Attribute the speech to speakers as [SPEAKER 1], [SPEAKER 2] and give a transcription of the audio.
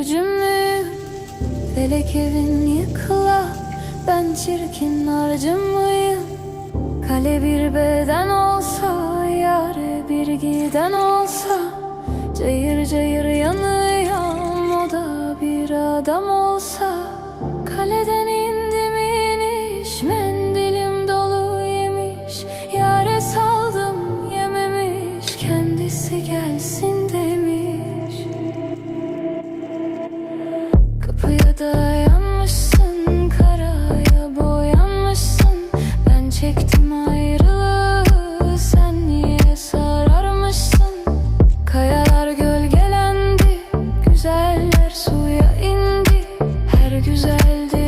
[SPEAKER 1] borcumu Felek evin yıkıla Ben çirkin harcımıyım Kale bir beden olsa Yare bir giden olsa Cayır cayır yanıyorum O da bir adam olsa. Dayanmışsın karaya boyanmışsın. Ben çektim ayrılığı sen niye sararmışsın? Kayalar gölgelendi güzeller suya indi. Her güzeldi